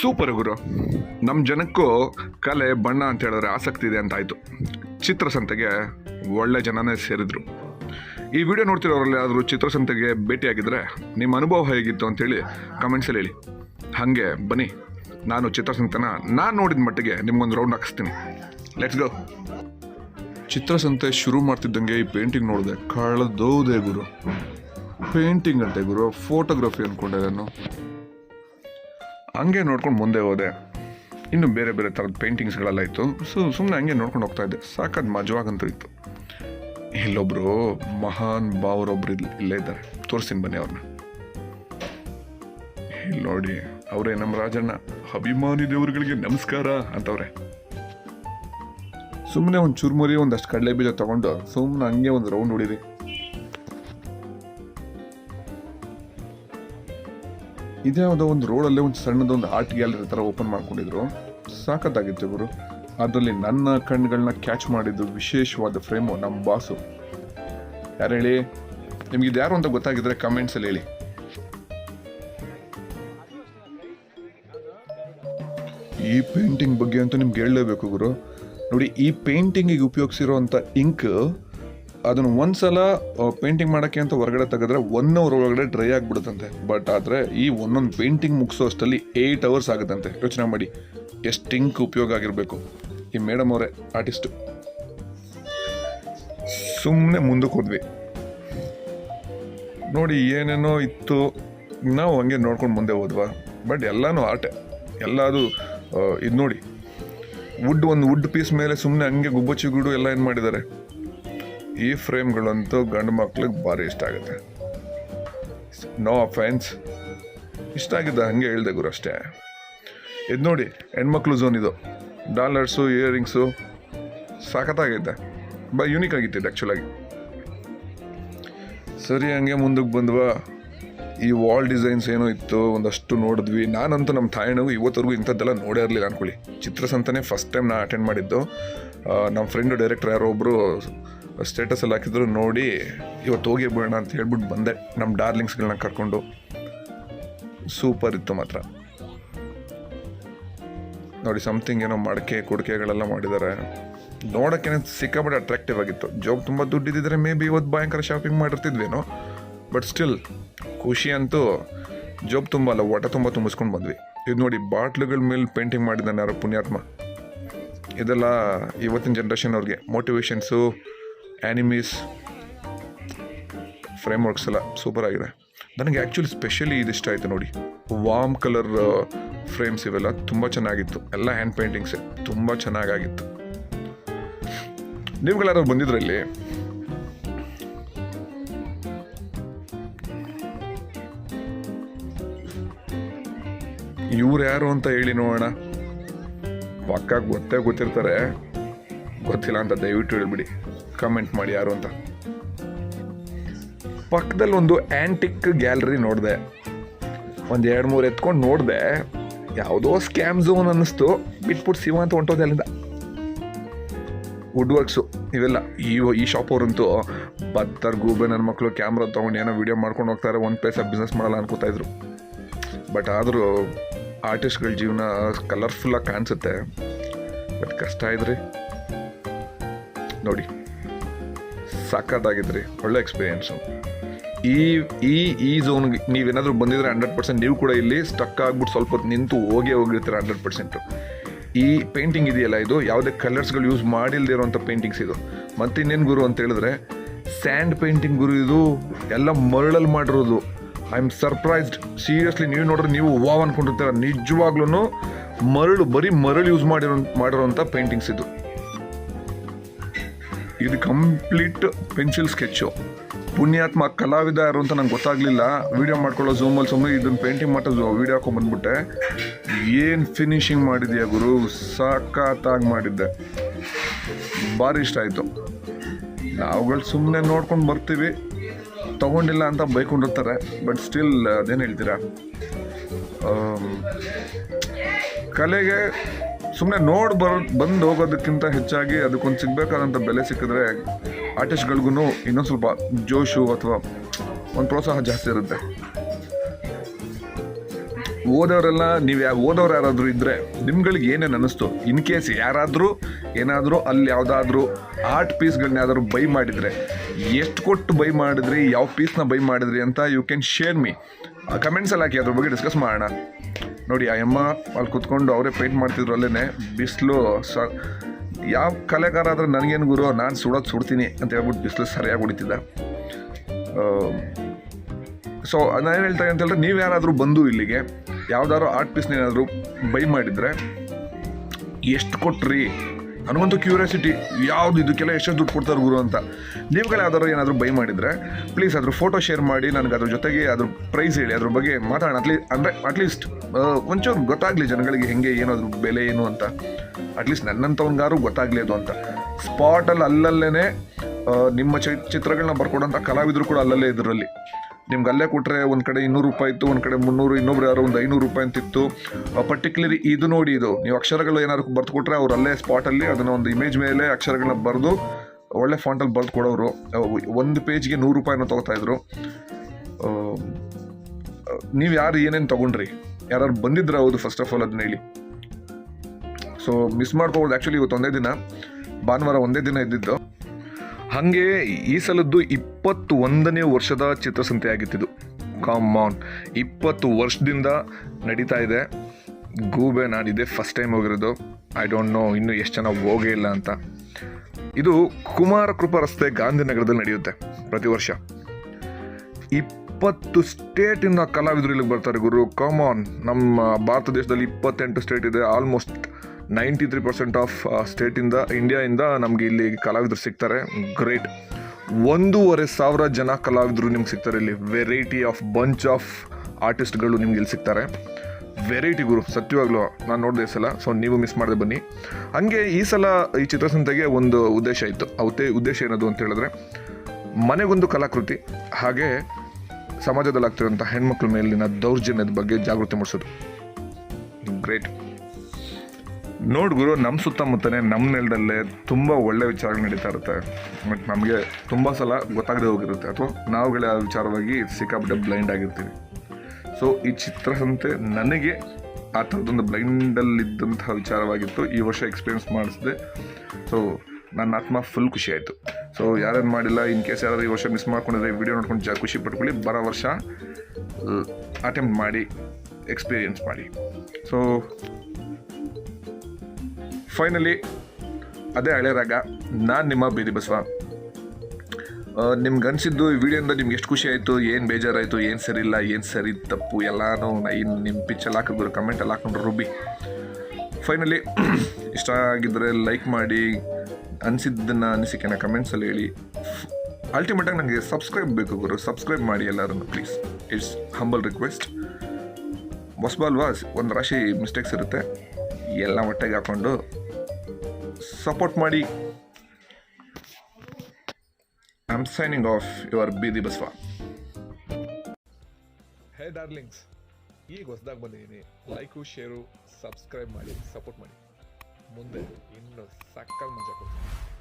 Super ಗುರು. ನಮ್ಮ ಜನಕ್ಕೂ ಕಲೆ, ಬಣ್ಣ ಅಂತ ಹೇಳಿದ್ರೆ ಆಸಕ್ತಿ ಇದೆ ಅಂತ ಆಯಿತು. ಚಿತ್ರಸಂತೆಗೆ ಒಳ್ಳೆ ಜನನೇ ಸೇರಿದ್ರು. ಈ ವಿಡಿಯೋ ನೋಡ್ತಿರೋರಲ್ಲಿ ಆದರೂ ಚಿತ್ರಸಂತೆಗೆ ಭೇಟಿಯಾಗಿದ್ದರೆ ನಿಮ್ಮ ಅನುಭವ ಹೇಗಿತ್ತು ಅಂತೇಳಿ ಕಮೆಂಟ್ಸಲ್ಲಿ ಹೇಳಿ. ಹಾಗೆ ಬನ್ನಿ. ನಾನು ಚಿತ್ರಸಂತೆನ ನಾನು ನೋಡಿದ ಮಟ್ಟಿಗೆ ನಿಮ್ಗೊಂದು ರೌಂಡ್ ಹಾಕಿಸ್ತೀನಿ. ಲೆಟ್ಸ್ ಗೋ ಚಿತ್ರಸಂತೆ ಶುರು ಮಾಡ್ತಿದ್ದಂಗೆ ಈ ಪೇಂಟಿಂಗ್ ನೋಡಿದೆ. ಕಳೆದೋದೆ ಗುರು. ಪೇಂಟಿಂಗ್ ಅಂತೆ ಗುರು. ಫೋಟೋಗ್ರಫಿ ಅಂದ್ಕೊಂಡೆ ನಾನು. ಹಂಗೆ ನೋಡ್ಕೊಂಡು ಮುಂದೆ ಹೋದೆ. ಇನ್ನು ಬೇರೆ ಬೇರೆ ಥರದ ಪೇಂಟಿಂಗ್ಸ್ಗಳೆಲ್ಲ ಇತ್ತು. ಸೊ ಸುಮ್ಮನೆ ಹಂಗೆ ನೋಡ್ಕೊಂಡು ಹೋಗ್ತಾ ಇದ್ದೆ. ಸಾಕದ್ ಮಜವಾಗಂತೂ ಇತ್ತು. ಇಲ್ಲೊಬ್ಬರು ಮಹಾನ್ ಭಾವರೊಬ್ರು ಇಲ್ಲಿ ಇಲ್ಲೇ ಇದ್ದಾರೆ. ತೋರಿಸ್ತೀನಿ ಬನ್ನಿ ಅವ್ರನ್ನ ಇಲ್ಲಿ ನೋಡಿ, ಅವರೇ ನಮ್ಮ ರಾಜಣ್ಣ. ಅಭಿಮಾನಿ ದೇವರುಗಳಿಗೆ ನಮಸ್ಕಾರ ಅಂತವ್ರೆ. ಸುಮ್ಮನೆ ಒಂದು ಚುರುಮುರಿ, ಒಂದಷ್ಟು ಕಡಲೆ ಬೀಜ ತೊಗೊಂಡು ಸುಮ್ಮನೆ ಹಂಗೆ ಒಂದು ರೌಂಡ್ ಹೊಡೀರಿ ಇದೇ ಯಾವುದೋ ಒಂದು ರೋಡಲ್ಲೇ ಒಂದು ಸಣ್ಣದೊಂದು ಆರ್ಟ್ ಗ್ಯಾಲರಿ ಥರ ಓಪನ್ ಮಾಡ್ಕೊಂಡಿದ್ರು. ಸಾಕತ್ತಾಗಿತ್ತು ಇವರು ಅದರಲ್ಲಿ ನನ್ನ ಕಣ್ಗಳನ್ನ ಕ್ಯಾಚ್ ಮಾಡಿದ್ದು ವಿಶೇಷವಾದ ಫ್ರೇಮು ನಮ್ಮ ಬಾಸು. ಯಾರು ಹೇಳಿ? ನಿಮ್ಗೆ ಇದು ಯಾರು ಅಂತ ಗೊತ್ತಾಗಿದ್ರೆ ಕಮೆಂಟ್ಸಲ್ಲಿ ಹೇಳಿ. ಈ ಪೇಂಟಿಂಗ್ ಬಗ್ಗೆ ಅಂತೂ ನಿಮ್ಗೆ ಹೇಳಲೇಬೇಕು ಗುರು. ನೋಡಿ, ಈ ಪೇಂಟಿಂಗಿಗೆ ಉಪಯೋಗಿಸಿರೋಂಥ ಇಂಕ್ ಅದನ್ನು ಒಂದ್ಸಲ ಪೇಂಟಿಂಗ್ ಮಾಡೋಕ್ಕೆ ಅಂತ ಹೊರಗಡೆ ತೆಗೆದ್ರೆ ಒನ್ ಅವರ್ ಒಳಗಡೆ ಡ್ರೈ ಆಗಿಬಿಡುತ್ತಂತೆ. ಬಟ್ ಆದರೆ ಈ ಒಂದೊಂದು ಪೇಂಟಿಂಗ್ ಮುಗಿಸೋ ಅಷ್ಟರಲ್ಲಿ ಏಯ್ಟ್ ಅವರ್ಸ್ ಆಗುತ್ತಂತೆ. ಯೋಚನೆ ಮಾಡಿ. ಎಷ್ಟು ಇಂಕ್ ಉಪಯೋಗ ಆಗಿರಬೇಕು. ಈ ಮೇಡಮ್ ಅವರೇ ಆರ್ಟಿಸ್ಟು ಸುಮ್ಮನೆ ಮುಂದಕ್ಕೆ ಹೋದ್ವಿ. ನೋಡಿ ಏನೇನೋ ಇತ್ತು. ನಾವು ಹಂಗೆ ನೋಡ್ಕೊಂಡು ಮುಂದೆ ಹೋದ್ವಾ. ಬಟ್ ಎಲ್ಲನೂ ಆರ್ಟೆ ಎಲ್ಲ ಅದು ಇದು ನೋಡಿ. ವುಡ್ ಒಂದು ವುಡ್ ಪೀಸ್ ಮೇಲೆ ಸುಮ್ಮನೆ ಹಂಗೆ ಗುಬ್ಬಚ್ಚಿ ಗುಡು ಎಲ್ಲ ಏನು ಮಾಡಿದ್ದಾರೆ? ಈ ಫ್ರೇಮ್ಗಳಂತೂ ಗಂಡು ಮಕ್ಳಿಗೆ ಭಾರಿ ಇಷ್ಟ ಆಗುತ್ತೆ. No offence. ಇಷ್ಟ ಆಗಿದ್ದ ಹಾಗೆ ಹೇಳ್ದೆ ಗುರು ಅಷ್ಟೇ. ಇದು ನೋಡಿ, ಹೆಣ್ಮಕ್ಳು ಝೋನ್ ಇದು. Dollars, earrings. ಸಾಕತ್ತಾಗೈತೆ. ಬಾ ಯೂನಿಕ್ ಆಗಿತ್ತು ಆ್ಯಕ್ಚುಲಾಗಿ ಸರಿ, ಹಂಗೆ ಮುಂದಕ್ಕೆ ಬಂದ್ವ. ಈ ವಾಲ್ ಡಿಸೈನ್ಸ್ ಏನೋ ಇತ್ತು, ಒಂದಷ್ಟು ನೋಡಿದ್ವಿ. ನಾನಂತೂ ನಮ್ಮ ತಾಯಣಿಗೂ ಇವತ್ತರೆಗೂ ಇಂಥದ್ದೆಲ್ಲ ನೋಡೇ ಇರಲಿಲ್ಲ ಅನ್ಕೊಳ್ಳಿ. ಚಿತ್ರಸಂತನೇ ಫಸ್ಟ್ ಟೈಮ್ ನಾ ಅಟೆಂಡ್ ಮಾಡಿದ್ದು. ನಮ್ಮ ಫ್ರೆಂಡು ಡೈರೆಕ್ಟರ್ ಯಾರೋ ಒಬ್ಬರು ಸ್ಟೇಟಸಲ್ಲಿ ಹಾಕಿದ್ರು ನೋಡಿ ಇವತ್ತು ಹೋಗಿ ಬಿಡೋಣ ಅಂತ ಹೇಳ್ಬಿಟ್ಟು ಬಂದೆ. ನಮ್ಮ ಡಾರ್ಲಿಂಗ್ಸ್ಗಳನ್ನ ಕರ್ಕೊಂಡು. ಸೂಪರ್ ಇತ್ತು ಮಾತ್ರ. ನೋಡಿ ಸಮಥಿಂಗ್ ಏನೋ ಮಡಕೆ, ಕುಡಿಕೆಗಳೆಲ್ಲ ಮಾಡಿದ್ದಾರೆ. ನೋಡೋಕ್ಕೇನೆ ಸಿಕ್ಕಾಪಟ್ಟೆ ಅಟ್ರಾಕ್ಟಿವ್ ಆಗಿತ್ತು. ಜಾಬ್ ತುಂಬ ದುಡ್ಡಿದ್ದಿದ್ರೆ ಮೇ ಬಿ ಇವತ್ತು ಭಯಂಕರ ಶಾಪಿಂಗ್ ಮಾಡಿರ್ತಿದ್ವೇನೋ. ಬಟ್ ಸ್ಟಿಲ್ ಖುಷಿ ಅಂತೂ ಜೋಬ್ ತುಂಬ ಅಲ್ಲ ಒಟ ತುಂಬ ತುಂಬಿಸ್ಕೊಂಡು ಬಂದ್ವಿ. ಇದು ನೋಡಿ, ಬಾಟ್ಲುಗಳ ಮೇಲೆ ಪೇಂಟಿಂಗ್ ಮಾಡಿದ್ದಾನೆ ಯಾರೋ ಪುಣ್ಯಾತ್ಮ. ಇದೆಲ್ಲ ಇವತ್ತಿನ ಜನ್ರೇಷನ್ ಅವ್ರಿಗೆ. ಮೋಟಿವೇಶನ್ಸು ಆ್ಯನಿಮೀಸ್ ಫ್ರೇಮ್ ವರ್ಕ್ಸ್ ಎಲ್ಲ ಸೂಪರ್ ಆಗಿದೆ. ನನಗೆ ಆ್ಯಕ್ಚುಲಿ ಸ್ಪೆಷಲಿ ಇದಿಷ್ಟ ಆಯಿತು ನೋಡಿ. ವಾಮ್ ಕಲರ್ ಫ್ರೇಮ್ಸ್ ಇವೆಲ್ಲ ತುಂಬ ಚೆನ್ನಾಗಿತ್ತು. ಎಲ್ಲ ಹ್ಯಾಂಡ್ ಪೇಂಟಿಂಗ್ಸೆ ತುಂಬ ಚೆನ್ನಾಗಾಗಿತ್ತು. ನೀವುಗಳಾದ್ರೂ ಬಂದಿದ್ರಲ್ಲಿ? ಇವ್ರು ಯಾರು ಅಂತ ಹೇಳಿ ನೋಡೋಣ. ಪಕ್ಕ ಗೊತ್ತೇ ಗೊತ್ತಿರ್ತಾರೆ. ಗೊತ್ತಿಲ್ಲ ಅಂತ ದಯವಿಟ್ಟು ಹೇಳ್ಬಿಡಿ. ಕಮೆಂಟ್ ಮಾಡಿ ಯಾರು ಅಂತ. ಪಕ್ಕದಲ್ಲಿ ಒಂದು ಆ್ಯಂಟಿಕ್ ಗ್ಯಾಲರಿ ನೋಡಿದೆ. ಒಂದು ಎರಡು ಮೂರು ಎತ್ಕೊಂಡು ನೋಡಿದೆ. ಯಾವುದೋ ಸ್ಕ್ಯಾಮ್ ಝೋನ್ ಅನ್ನಿಸ್ತು. ಬಿಟ್ಬಿಟ್ಟು ಸಿವ ಅಂತ ಹೊಂಟೋದೆ ಅಲ್ಲಿಂದ. ವುಡ್ ವರ್ಕ್ಸು ಇವೆಲ್ಲ ಈ ಈ ಶಾಪ್ ಅವರಂತೂ ಬತ್ತರ್ ಗೂಬೆ ನನ್ನ ಮಕ್ಕಳು ಕ್ಯಾಮ್ರಾ ತೊಗೊಂಡು ಏನೋ ವೀಡಿಯೋ ಮಾಡ್ಕೊಂಡು ಹೋಗ್ತಾರೆ, ಒಂದು ಪೈಸಾ ಬಿಸ್ನೆಸ್ ಮಾಡಲ್ಲ ಅನ್ಕೋತಾ ಇದ್ರು. ಬಟ್ ಆದರೂ ಆರ್ಟಿಸ್ಟ್ಗಳ ಜೀವನ ಕಲರ್ಫುಲ್ಲಾಗಿ ಕಾಣಿಸುತ್ತೆ. ಬಟ್ ಕಷ್ಟ ಇದ್ರಿ. ನೋಡಿ. ಸಾಕಾದಾಗಿದ್ರಿ. ಒಳ್ಳೆ ಎಕ್ಸ್ಪೀರಿಯೆನ್ಸು ಈ ಈ ಈ ಝೋನ್ಗೆ ನೀವೇನಾದರೂ ಬಂದಿದ್ರೆ ಹಂಡ್ರೆಡ್ ಪರ್ಸೆಂಟ್ ನೀವು ಕೂಡ ಇಲ್ಲಿ ಸ್ಟಕ್ ಆಗ್ಬಿಟ್ಟು ಸ್ವಲ್ಪ ಹೊತ್ತು ನಿಂತು ಹೋಗೇ ಹೋಗಿರ್ತೀರ ಹಂಡ್ರೆಡ್ ಪರ್ಸೆಂಟು ಈ ಪೇಂಟಿಂಗ್ ಇದೆಯಲ್ಲ ಇದು? ಯಾವುದೇ ಕಲರ್ಸ್ಗಳು ಯೂಸ್ ಮಾಡಿಲ್ದೇ ಇರುವಂಥ ಪೇಂಟಿಂಗ್ಸ್ ಇದು. ಮತ್ತು ಇನ್ನೇನು ಗುರು ಅಂತ ಹೇಳಿದ್ರೆ ಸ್ಯಾಂಡ್ ಪೇಂಟಿಂಗ್ ಗುರು ಇದು ಎಲ್ಲ ಮರಳಲ್ಲಿ ಮಾಡಿರೋದು. ಐ ಆಮ್ ಸರ್ಪ್ರೈಸ್ಡ್ ಸೀರಿಯಸ್ಲಿ ನೀವು ನೋಡ್ರೆ, ನೀವು ವಾವ್ ಅನ್ಕೊಂಡಿರ್ತೀರ. ನಿಜವಾಗ್ಲೂ ಮರಳು, ಬರೀ ಮರಳು ಯೂಸ್ ಮಾಡಿರೋ ಮಾಡಿರೋಂಥ ಪೇಂಟಿಂಗ್ಸ್ ಇದು. ಇದು ಕಂಪ್ಲೀಟ್ ಪೆನ್ಸಿಲ್ ಸ್ಕೆಚ್ಚು ಪುಣ್ಯಾತ್ಮ ಕಲಾವಿದ ಯಾರು ಅಂತ ನಂಗೆ ಗೊತ್ತಾಗಲಿಲ್ಲ. ವೀಡಿಯೋ ಮಾಡ್ಕೊಳ್ಳೋ ಝೂಮಲ್ಲಿ ಸುಮ್ಮನೆ ಇದನ್ನು ಪೇಂಟಿಂಗ್ ಮಾಡೋ ವಿಡಿಯೋ ಹಾಕೊಂಡ್ಬಂದ್ಬಿಟ್ಟೆ ಏನು ಫಿನಿಶಿಂಗ್ ಮಾಡಿದೆಯಾ ಗುರು? ಸಖತ್ತಾಗಿ ಮಾಡಿದ್ದೆ. ಭಾರಿ ಇಷ್ಟ ಆಯಿತು. ನಾವುಗಳು ಸುಮ್ಮನೆ ನೋಡ್ಕೊಂಡು ಬರ್ತೀವಿ. ತಗೊಂಡಿಲ್ಲ ಅಂತ ಬೈಕೊಂಡಿರ್ತಾರೆ ಬಟ್ ಸ್ಟಿಲ್ ಅದೇನು ಹೇಳ್ತೀರಾ? ಕಲೆಗೆ ಸುಮ್ಮನೆ ನೋಡಿ ಬರೋ, ಬಂದು ಹೋಗೋದಕ್ಕಿಂತ ಹೆಚ್ಚಾಗಿ ಅದಕ್ಕೊಂದು ಸಿಗಬೇಕಾದಂಥ ಬೆಲೆ ಸಿಕ್ಕಿದ್ರೆ ಆರ್ಟಿಸ್ಟ್ಗಳಿಗೂ ಇನ್ನೊಂದು ಸ್ವಲ್ಪ ಜೋಶು ಅಥವಾ ಒಂದು ಪ್ರೋತ್ಸಾಹ ಜಾಸ್ತಿ ಇರುತ್ತೆ. ಓದೋರೆಲ್ಲ ನೀವು ಯಾ, ಓದೋರು ಯಾರಾದರೂ ಇದ್ದರೆ ನಿಮ್ಗಳಿಗೆ ಏನೇನು ಅನ್ನಿಸ್ತು ಇನ್ ಕೇಸ್ ಯಾರಾದರೂ ಏನಾದರೂ ಅಲ್ಲಿ ಯಾವುದಾದ್ರೂ ಆರ್ಟ್ ಪೀಸ್ಗಳನ್ನ ಯಾವ್ದಾದ್ರು ಬೈ ಮಾಡಿದರೆ, ಎಷ್ಟು ಕೊಟ್ಟು ಬೈ ಮಾಡಿದ್ರಿ, ಯಾವ ಪೀಸ್ನ ಬೈ ಮಾಡಿದ್ರಿ ಅಂತ ಯು ಕ್ಯಾನ್ ಶೇರ್ ಮೀ ಕಮೆಂಟ್ಸಲ್ಲಿ ಹಾಕಿ ಅದ್ರ ಬಗ್ಗೆ ಡಿಸ್ಕಸ್ ಮಾಡೋಣ. ನೋಡಿ ಆ ಅಮ್ಮ ಅಲ್ಲಿ ಕುತ್ಕೊಂಡು ಅವರೇ ಪೇಂಟ್ ಮಾಡ್ತಿದ್ರು ಅಲ್ಲೇ ಬಿಸಿಲು ಸ, ಯಾವ ಕಲೆಗಾರ ಆದರೆ ನನಗೇನು ಗುರು, ನಾನು ಸುಡೋದು ಸುಡ್ತೀನಿ ಅಂತ ಹೇಳ್ಬಿಟ್ಟು ಬಿಸಿಲು ಸರಿಯಾಗಿ ಹೊಡಿತಿದ್ದ. ಸೊ ನಾನು ಹೇಳ್ತಾ ಅಂತ ಹೇಳಿದ್ರೆ, ನೀವು ಯಾರಾದರೂ ಬಂದು ಇಲ್ಲಿಗೆ, ಯಾವುದಾದ್ರು ಆರ್ಟ್ ಪೀಸ್ನ ಏನಾದರೂ ಬೈ ಮಾಡಿದರೆ, ಎಷ್ಟು ಕೊಟ್ರಿ? ನನಗಂತೂ ಕ್ಯೂರಿಯಾಸಿಟಿ ಯಾವುದು ಇದಕ್ಕೆಲ್ಲ ಎಷ್ಟು ದುಡ್ಡು ಕೊಡ್ತಾರೆ ಗುರು ಅಂತ. ನೀವುಗಳು ಯಾವ್ದಾದ್ರು ಏನಾದರೂ ಬೈ ಮಾಡಿದರೆ ಪ್ಲೀಸ್ ಅದ್ರ ಫೋಟೋ ಶೇರ್ ಮಾಡಿ, ನನಗೆ ಅದ್ರ ಜೊತೆಗೆ ಅದ್ರ ಪ್ರೈಸ್ ಹೇಳಿ, ಅದ್ರ ಬಗ್ಗೆ ಮಾತಾಡೋಣ. ಅಟ್ಲೀ ಅಂದರೆ ಅಟ್ಲೀಸ್ಟ್ ಒಂಚೂರು ಗೊತ್ತಾಗಲಿ ಜನಗಳಿಗೆ ಹೆಂಗೆ ಏನು ಅದ್ರ ಬೆಲೆ ಏನು ಅಂತ. ಅಟ್ಲೀಸ್ಟ್ ನನ್ನಂಥವನ್ಗಾರು ಗೊತ್ತಾಗಲಿ ಅದು ಅಂತ. ಸ್ಪಾಟಲ್ಲಿ ಅಲ್ಲಲ್ಲೇ ನಿಮ್ಮ ಚಿತ್ರಗಳನ್ನ ಬರ್ಕೊಡೋಂಥ ಕಲಾವಿದರು ಕೂಡ ಅಲ್ಲಲ್ಲೇ ಇದರಲ್ಲಿ. ನಿಮ್ಗೆ ಅಲ್ಲೇ ಕೊಟ್ಟರೆ ಒಂದು ಕಡೆ ಇನ್ನೂರು ರೂಪಾಯಿ ಇತ್ತು, ಒಂದು ಕಡೆ ಮುನ್ನೂರು, ಇನ್ನೊಬ್ರು ಯಾರೋ ಒಂದು ಐನೂರು ರೂಪಾಯಿ ಅಂತಿತ್ತು. ಪರ್ಟಿಕ್ಯುಲರಿ ಇದು ನೋಡಿ ಇದು. ನೀವು ಅಕ್ಷರಗಳು ಏನಾದ್ರು ಬರೆದು ಕೊಟ್ಟರೆ ಅವ್ರು ಅಲ್ಲೇ ಸ್ಪಾಟಲ್ಲಿ ಅದನ್ನು ಒಂದು ಇಮೇಜ್ ಮೇಲೆ ಅಕ್ಷರಗಳನ್ನ ಬರೆದು ಒಳ್ಳೆ ಫಾಂಟಲ್ಲಿ ಬರೆದು ಕೊಡೋರು ಒಂದು ಪೇಜ್ಗೆ ನೂರು ರೂಪಾಯಿನ ತೊಗೋತಾಯಿದ್ರು ನೀವು ಯಾರು ಏನೇನು ತೊಗೊಂಡ್ರಿ? ಯಾರು ಬಂದಿದ್ರೆ ಹೌದು ಫಸ್ಟ್ ಆಫ್ ಆಲ್ ಅದನ್ನ ಹೇಳಿ. ಸೊ ಮಿಸ್ ಮಾಡ್ಕೋಬೋದು. ಆ್ಯಕ್ಚುಲಿ ಇವತ್ತು ಒಂದೇ ದಿನ. ಭಾನುವಾರ ಒಂದೇ ದಿನ ಇದ್ದಿದ್ದು. ಹಾಗೆ ಈ ಸಲದ್ದು ಇಪ್ಪತ್ತು ಒಂದನೇ ವರ್ಷದ ಚಿತ್ರಸಂತೆ ಆಗಿತ್ತಿದು ಕಾಮ್ ಆನ್ ಇಪ್ಪತ್ತು ವರ್ಷದಿಂದ ನಡೀತಾ ಇದೆ. ಗೂಬೆ ನಾನಿದೆ ಫಸ್ಟ್ ಟೈಮ್ ಹೋಗಿರೋದು. ಐ ಡೋಂಟ್ ನೋ ಇನ್ನೂ ಎಷ್ಟು ಜನ ಹೋಗೇ ಇಲ್ಲ ಅಂತ. ಇದು ಕುಮಾರ ಕೃಪಾ ರಸ್ತೆ ಗಾಂಧಿನಗರದಲ್ಲಿ ನಡೆಯುತ್ತೆ ಪ್ರತಿ ವರ್ಷ. ಇಪ್ಪತ್ತು ಸ್ಟೇಟಿಂದ ಕಲಾವಿದರು ಇಲ್ಲಿಗೆ ಬರ್ತಾರೆ ಗುರು. ಕಾಮಾನ್ ನಮ್ಮ ಭಾರತ ದೇಶದಲ್ಲಿ ಇಪ್ಪತ್ತೆಂಟು ಸ್ಟೇಟ್ ಇದೆ. Almost ninety three percent of ಸ್ಟೇಟಿಂದ ಇಂಡಿಯಾಯಿಂದ ನಮಗೆ ಇಲ್ಲಿ ಕಲಾವಿದರು ಸಿಗ್ತಾರೆ. ಗ್ರೇಟ್ ಒಂದೂವರೆ ಸಾವಿರ ಜನ ಕಲಾವಿದರು ನಿಮ್ಗೆ ಸಿಗ್ತಾರೆ ಇಲ್ಲಿ. ವೆರೈಟಿ ಆಫ್ ಬಂಚ್ ಆಫ್ ಆರ್ಟಿಸ್ಟ್ಗಳು ನಿಮ್ಗೆ ಇಲ್ಲಿ ಸಿಗ್ತಾರೆ. ವೆರೈಟಿ ಗುರು, ಸತ್ಯವಾಗ್ಲೂ ನಾನು ನೋಡಿದೆ ಈ ಸಲ ಸೊ ನೀವು ಮಿಸ್ ಮಾಡಿದೆ ಬನ್ನಿ. ಹಂಗೆ ಈ ಸಲ ಈ ಚಿತ್ರಸಂತೆಗೆ ಒಂದು ಉದ್ದೇಶ ಇತ್ತು. ಆ ಉದ್ದೇಶ ಏನದು ಅಂತ ಹೇಳಿದ್ರೆ, ಮನೆಗೊಂದು ಕಲಾಕೃತಿ, ಹಾಗೆ ಸಮಾಜದಲ್ಲಿ ಆಗ್ತಿರೋಂಥ ಹೆಣ್ಮಕ್ಳ ಮೇಲಿನ ದೌರ್ಜನ್ಯದ ಬಗ್ಗೆ ಜಾಗೃತಿ ಮೂಡಿಸೋದು. ಗ್ರೇಟ್ ನೋಡ್ ಗುರು ನಮ್ಮ ಸುತ್ತಮುತ್ತನೇ ನಮ್ಮ ನೆಲದಲ್ಲೇ ತುಂಬ ಒಳ್ಳೆ ವಿಚಾರಗಳು ನಡೀತಾ ಇರುತ್ತೆ. ಬಟ್ ನಮಗೆ ತುಂಬ ಸಲ ಗೊತ್ತಾಗದೆ ಹೋಗಿರುತ್ತೆ. ಅಥವಾ ನಾವುಗಳೇ ಆ ವಿಚಾರವಾಗಿ ಸಿಕ್ಕಾಪಟ್ಟೆ ಬ್ಲೈಂಡ್ ಆಗಿರ್ತೀವಿ. ಸೊ ಈ ಚಿತ್ರಸಂತೆ ನನಗೆ ಆ ಥರದೊಂದು ಬ್ಲೈಂಡಲ್ಲಿದ್ದಂತಹ ವಿಚಾರವಾಗಿತ್ತು. ಈ ವರ್ಷ ಎಕ್ಸ್ಪೀರಿಯನ್ಸ್ ಮಾಡಿಸಿದೆ. ಸೊ ನನ್ನ ಆತ್ಮ ಫುಲ್ ಖುಷಿ ಆಯಿತು. ಸೊ ಯಾರೇನು ಮಾಡಿಲ್ಲ ಇನ್ ಕೇಸ್ ಯಾರಾದ್ರು ಈ ವರ್ಷ ಮಿಸ್ ಮಾಡ್ಕೊಂಡಿದ್ರೆ ವಿಡಿಯೋ ನೋಡ್ಕೊಂಡು ಜಾ ಖುಷಿ ಪಟ್ಕೊಳ್ಳಿ. ಬರೋ ವರ್ಷ ಅಟೆಂಪ್ಟ್ ಮಾಡಿ ಎಕ್ಸ್ಪೀರಿಯನ್ಸ್ ಮಾಡಿ. ಸೊ ಫೈನಲಿ ಅದೇ ಹಳೆ ರಾಗ, ನಾನು ನಿಮ್ಮ ಬೀದಿ ಬಸವ. ನಿಮ್ಗೆ ಅನಿಸಿದ್ದು ಈ ವಿಡಿಯೋಯಿಂದ ನಿಮ್ಗೆ ಎಷ್ಟು ಖುಷಿ ಆಯಿತು, ಏನು ಬೇಜಾರಾಯಿತು, ಏನು ಸರಿ ಇಲ್ಲ ಏನು ಸರಿ ತಪ್ಪು ಎಲ್ಲನೂ ಇನ್ನು ನಿಮ್ಮ ಪಿಚ್ಚಲ್ಲಿ ಹಾಕಿದ್ರು ಕಮೆಂಟಲ್ಲಿ ಹಾಕೊಂಡ್ರು ರುಬ್ಬಿ. ಫೈನಲಿ ಇಷ್ಟ ಆಗಿದ್ದರೆ ಲೈಕ್ ಮಾಡಿ, ಅನಿಸಿದ್ದನ್ನು ಅನಿಸಿಕೆನ ಕಮೆಂಟ್ಸಲ್ಲಿ ಹೇಳಿ. ಅಲ್ಟಿಮೇಟಾಗಿ ನನಗೆ ಸಬ್ಸ್ಕ್ರೈಬ್ ಬೇಕು, ಗುರು ಸಬ್ಸ್ಕ್ರೈಬ್ ಮಾಡಿ ಎಲ್ಲರನ್ನು ಪ್ಲೀಸ್ ಇಟ್ಸ್ ಹಂಬಲ್ ರಿಕ್ವೆಸ್ಟ್ ಹೊಸಬಲ್ವಾ ಒಂದು ರಾಶಿ ಮಿಸ್ಟೇಕ್ಸ್ ಇರುತ್ತೆ, ಎಲ್ಲ ಒಟ್ಟಿಗೆ ಹಾಕೊಂಡು ಸಪೋರ್ಟ್ ಮಾಡಿ. I am signing off your Beedi Basava hey darlings ಈಗ ಹೊಸದಾಗಿ ಬಂದಿದ್ದೀನಿ. ಲೈಕು ಶೇರು ಸಬ್ಸ್ಕ್ರೈಬ್ ಮಾಡಿ ಸಪೋರ್ಟ್ ಮಾಡಿ. ಮುಂದೆ ಇನ್ನೂ ಸಕ್ಕಲ್ ಮಜಾ ಕೊಡ್ತೀನಿ.